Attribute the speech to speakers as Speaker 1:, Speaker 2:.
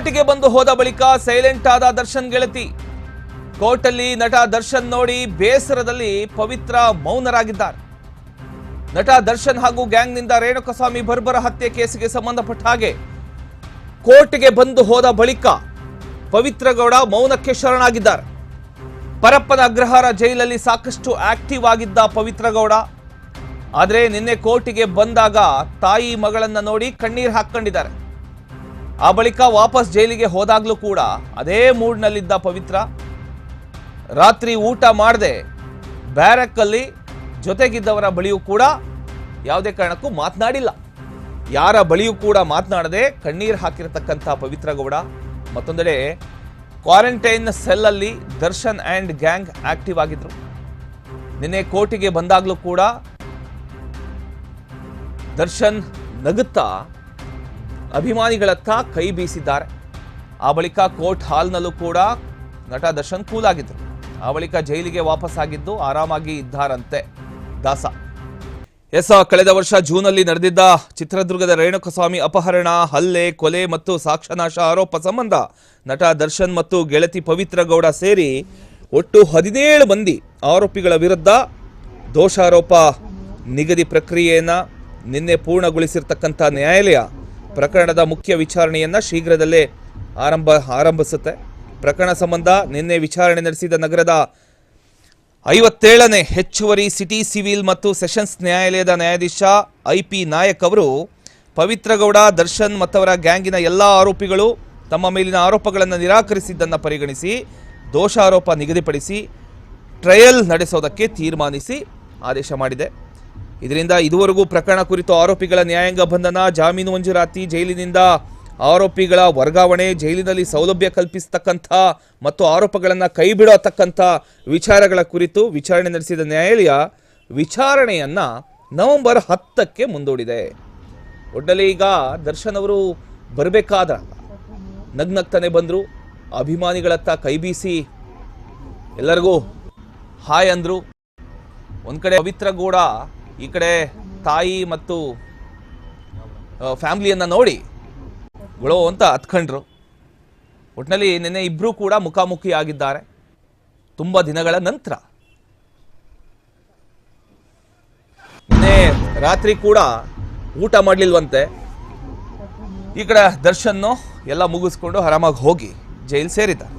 Speaker 1: ಕೋರ್ಟ್ಗೆ ಬಂದು ಹೋದ ಬಳಿಕ ಸೈಲೆಂಟ್ ಆದ ದರ್ಶನ್ ಗೆಳತಿ. ಕೋರ್ಟಲ್ಲಿ ನಟ ದರ್ಶನ್ ನೋಡಿ ಬೇಸರದಲ್ಲಿ ಪವಿತ್ರ ಮೌನರಾಗಿದ್ದಾರೆ. ನಟ ದರ್ಶನ್ ಹಾಗೂ ಗ್ಯಾಂಗ್ನಿಂದ ರೇಣುಕಸ್ವಾಮಿ ಬರ್ಬರ ಹತ್ಯೆ ಕೇಸಿಗೆ ಸಂಬಂಧಪಟ್ಟ ಹಾಗೆ ಕೋರ್ಟ್ಗೆ ಬಂದು ಹೋದ ಬಳಿಕ ಪವಿತ್ರ ಗೌಡ ಮೌನಕ್ಕೆ ಶರಣಾಗಿದ್ದಾರೆ. ಪರಪ್ಪನ ಅಗ್ರಹಾರ ಜೈಲಲ್ಲಿ ಸಾಕಷ್ಟು ಆಕ್ಟಿವ್ ಆಗಿದ್ದ ಪವಿತ್ರ ಗೌಡ ಆದರೆ ನಿನ್ನೆ ಕೋರ್ಟಿಗೆ ಬಂದಾಗ ತಾಯಿ ಮಗಳನ್ನ ನೋಡಿ ಕಣ್ಣೀರು ಹಾಕೊಂಡಿದ್ದಾರೆ ಆ ಬಳಿಕ ವಾಪಸ್ ಜೈಲಿಗೆ ಹೋದಾಗಲೂ ಕೂಡ ಅದೇ ಮೂಡ್ನಲ್ಲಿದ್ದ ಪವಿತ್ರ, ರಾತ್ರಿ ಊಟ ಮಾಡದೆ ಬ್ಯಾರಕ್ಕಲ್ಲಿ ಜೊತೆಗಿದ್ದವರ ಬಳಿಯೂ ಕೂಡ ಯಾವುದೇ ಕಾರಣಕ್ಕೂ ಮಾತನಾಡಿಲ್ಲ. ಯಾರ ಬಳಿಯೂ ಕೂಡ ಮಾತನಾಡದೆ ಕಣ್ಣೀರು ಹಾಕಿರತಕ್ಕಂಥ ಪವಿತ್ರ ಗೌಡ, ಮತ್ತೊಂದೆಡೆ ಕ್ವಾರಂಟೈನ್ ಸೆಲ್ಲಲ್ಲಿ ದರ್ಶನ್ ಆ್ಯಂಡ್ ಗ್ಯಾಂಗ್ ಆಕ್ಟಿವ್ ಆಗಿದ್ರು. ನಿನ್ನೆ ಕೋರ್ಟಿಗೆ ಬಂದಾಗಲೂ ಕೂಡ ದರ್ಶನ್ ನಗುತ್ತಾ ಅಭಿಮಾನಿಗಳತ್ತ ಕೈ ಬೀಸಿದ್ದಾರೆ. ಆ ಬಳಿಕ ಕೋರ್ಟ್ ಹಾಲ್ನಲ್ಲೂ ಕೂಡ ನಟ ದರ್ಶನ್ ಕೂಲ್ ಆಗಿದ್ರು ಆ ಬಳಿಕ ಜೈಲಿಗೆ ವಾಪಸ್ ಆಗಿದ್ದು ಆರಾಮಾಗಿ ಇದ್ದಾರಂತೆ ದಾಸ. ಎಸ್ ಕಳೆದ ವರ್ಷ ಜೂನಲ್ಲಿ ನಡೆದಿದ್ದ ಚಿತ್ರದುರ್ಗದ ರೇಣುಕಸ್ವಾಮಿ ಅಪಹರಣ, ಹಲ್ಲೆ, ಕೊಲೆ ಮತ್ತು ಸಾಕ್ಷ್ಯನಾಶ ಆರೋಪ ಸಂಬಂಧ ನಟ ದರ್ಶನ್ ಮತ್ತು ಗೆಳತಿ ಪವಿತ್ರ ಗೌಡ ಸೇರಿ ಒಟ್ಟು ಹದಿನೇಳು ಮಂದಿ ಆರೋಪಿಗಳ ವಿರುದ್ಧ ದೋಷಾರೋಪ ನಿಗದಿ ಪ್ರಕ್ರಿಯೆಯನ್ನು ನಿನ್ನೆ ಪೂರ್ಣಗೊಳಿಸಿರ್ತಕ್ಕಂಥ ನ್ಯಾಯಾಲಯ ಪ್ರಕರಣದ ಮುಖ್ಯ ವಿಚಾರಣೆಯನ್ನು ಶೀಘ್ರದಲ್ಲೇ ಆರಂಭ ಆರಂಭಿಸುತ್ತೆ. ಪ್ರಕರಣ ಸಂಬಂಧ ನಿನ್ನೆ ವಿಚಾರಣೆ ನಡೆಸಿದ ನಗರದ ಐವತ್ತೇಳನೇ ಹೆಚ್ಚುವರಿ ಸಿಟಿ ಸಿವಿಲ್ ಮತ್ತು ಸೆಷನ್ಸ್ ನ್ಯಾಯಾಲಯದ ನ್ಯಾಯಾಧೀಶ ಐ ಪಿ ನಾಯಕ್ ಅವರು ಪವಿತ್ರಗೌಡ, ದರ್ಶನ್ ಮತ್ತವರ ಗ್ಯಾಂಗಿನ ಎಲ್ಲ ಆರೋಪಿಗಳು ತಮ್ಮ ಮೇಲಿನ ಆರೋಪಗಳನ್ನು ನಿರಾಕರಿಸಿದ್ದನ್ನು ಪರಿಗಣಿಸಿ, ದೋಷಾರೋಪ ನಿಗದಿಪಡಿಸಿ, ಟ್ರಯಲ್ ನಡೆಸೋದಕ್ಕೆ ತೀರ್ಮಾನಿಸಿ ಆದೇಶ ಮಾಡಿದೆ. ಇದರಿಂದ ಇದುವರೆಗೂ ಪ್ರಕರಣ ಕುರಿತು ಆರೋಪಿಗಳ ನ್ಯಾಯಾಂಗ ಬಂಧನ, ಜಾಮೀನು ಮಂಜೂರಾತಿ, ಜೈಲಿನಿಂದ ಆರೋಪಿಗಳ ವರ್ಗಾವಣೆ, ಜೈಲಿನಲ್ಲಿ ಸೌಲಭ್ಯ ಕಲ್ಪಿಸತಕ್ಕಂಥ ಮತ್ತು ಆರೋಪಗಳನ್ನು ಕೈಬಿಡತಕ್ಕಂಥ ವಿಚಾರಗಳ ಕುರಿತು ವಿಚಾರಣೆ ನಡೆಸಿದ ನ್ಯಾಯಾಲಯ ವಿಚಾರಣೆಯನ್ನು ನವೆಂಬರ್ ಹತ್ತಕ್ಕೆ ಮುಂದೂಡಿದೆ. ಒಟ್ಟಲ್ಲಿ ಈಗ ದರ್ಶನ್ ಅವರು ಬರಬೇಕಾದ್ರ ನಗ್ನಗ್ತಾನೆ ಬಂದರು, ಅಭಿಮಾನಿಗಳತ್ತ ಕೈ ಬೀಸಿ ಎಲ್ಲರಿಗೂ ಹಾಯ್ ಅಂದರು. ಒಂದು ಕಡೆ ಪವಿತ್ರ ಗೌಡ ಈ ಕಡೆ ತಾಯಿ ಮತ್ತು ಫ್ಯಾಮಿಲಿಯನ್ನು ನೋಡಿ. ಗೊಳೋ ಅಂತ ಹತ್ಕೊಂಡ್ರು. ಒಟ್ಟಿನಲ್ಲಿ ನಿನ್ನೆ ಇಬ್ಬರೂ ಕೂಡ ಮುಖಾಮುಖಿ ಆಗಿದ್ದಾರೆ. ತುಂಬ ದಿನಗಳ ನಂತರ. ನಿನ್ನೆ ರಾತ್ರಿ ಕೂಡ ಊಟ ಮಾಡಲಿಲ್ವಂತೆ. ಈ ಕಡೆ ದರ್ಶನ್ನು ಎಲ್ಲ ಮುಗಿಸ್ಕೊಂಡು ಆರಾಮಾಗಿ ಹೋಗಿ ಜೈಲು ಸೇರಿದ್ದಾರೆ.